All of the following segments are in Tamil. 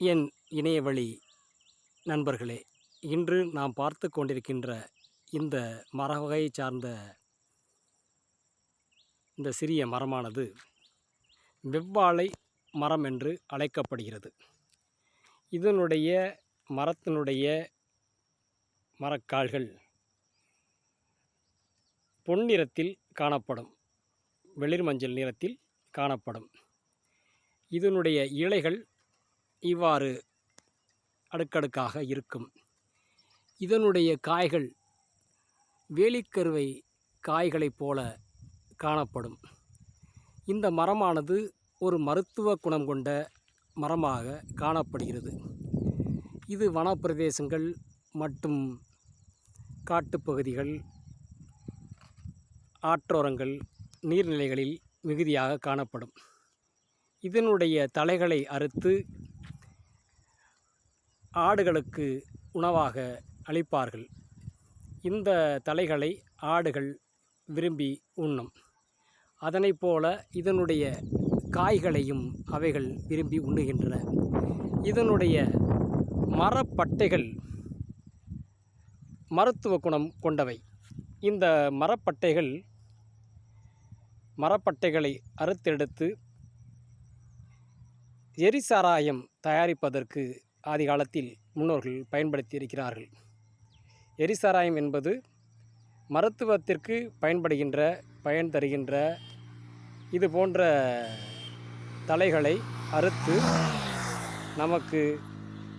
என் இணையவழி நண்பர்களே இன்று நாம் பார்த்து கொண்டிருக்கின்ற இந்த மர வகையை சார்ந்த இந்த சிறிய மரமானது வெவ்வாழை மரம் என்று அழைக்கப்படுகிறது. இதனுடைய மரத்தினுடைய மரக்கால்கள் பொன்னிறத்தில் காணப்படும் வெளிர் மஞ்சள் நிறத்தில் காணப்படும். இதனுடைய இலைகள் இவ்வாறு அடுக்கடுக்காக இருக்கும். இதனுடைய காய்கள் வேலிக்கருவை காய்களைப் போல காணப்படும். இந்த மரமானது ஒரு மருத்துவ குணம் கொண்ட மரமாக காணப்படுகிறது. இது வனப்பிரதேசங்கள் மற்றும் காட்டுப்பகுதிகள் ஆற்றோரங்கள் நீர்நிலைகளில் மிகுதியாக காணப்படும். இதனுடைய தலைகளை அறுத்து ஆடுகளுக்கு உணவாக அளிப்பார்கள். இந்த தலைகளை ஆடுகள் விரும்பி உண்ணும். அதனைப் போல இதனுடைய காய்களையும் அவைகள் விரும்பி உண்ணுகின்றன. இதனுடைய மரப்பட்டைகள் மருத்துவ குணம் கொண்டவை. இந்த மரப்பட்டைகள் மரப்பட்டைகளை அறுத்தெடுத்து எரிசாராயம் தயாரிப்பதற்கு ஆதி காலத்தில் முன்னோர்கள் பயன்படுத்தி இருக்கிறார்கள் எரிசாராயம் என்பது மருத்துவத்திற்கு பயன்படுகின்ற பயன் தருகின்ற இது போன்ற தலைகளை அறுத்து நமக்கு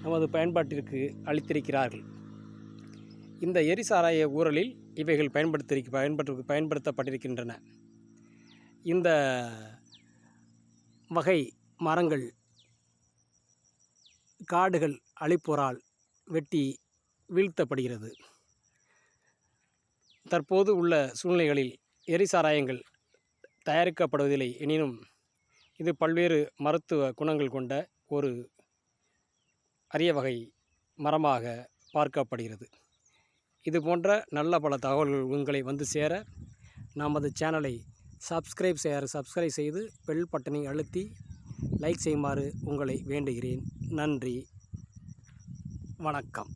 நமது பயன்பாட்டிற்கு அளித்திருக்கிறார்கள். இந்த எரிசாராய ஊரலில் இவைகள் பயன்படுத்தி பயன்பட்டு பயன்படுத்தப்பட்டிருக்கின்றன. இந்த வகை மரங்கள் காடுகள் அழிப்போரால் வெட்டி வீழ்த்தப்படுகிறது. தற்போது உள்ள சூழ்நிலைகளில் எரிசாராயங்கள் தயாரிக்கப்படுவதில்லை. எனினும் இது பல்வேறு மருத்துவ குணங்கள் கொண்ட ஒரு அரிய வகை மரமாக பார்க்கப்படுகிறது. இது போன்ற நல்ல பல தகவல்கள் உங்களை வந்து சேர நமது சேனலை சப்ஸ்கிரைப் செய்ய சப்ஸ்கிரைப் செய்து பெல் பட்டனை அழுத்தி லைக் செய்யுமாறு உங்களை வேண்டுகிறேன். நன்றி. வணக்கம்.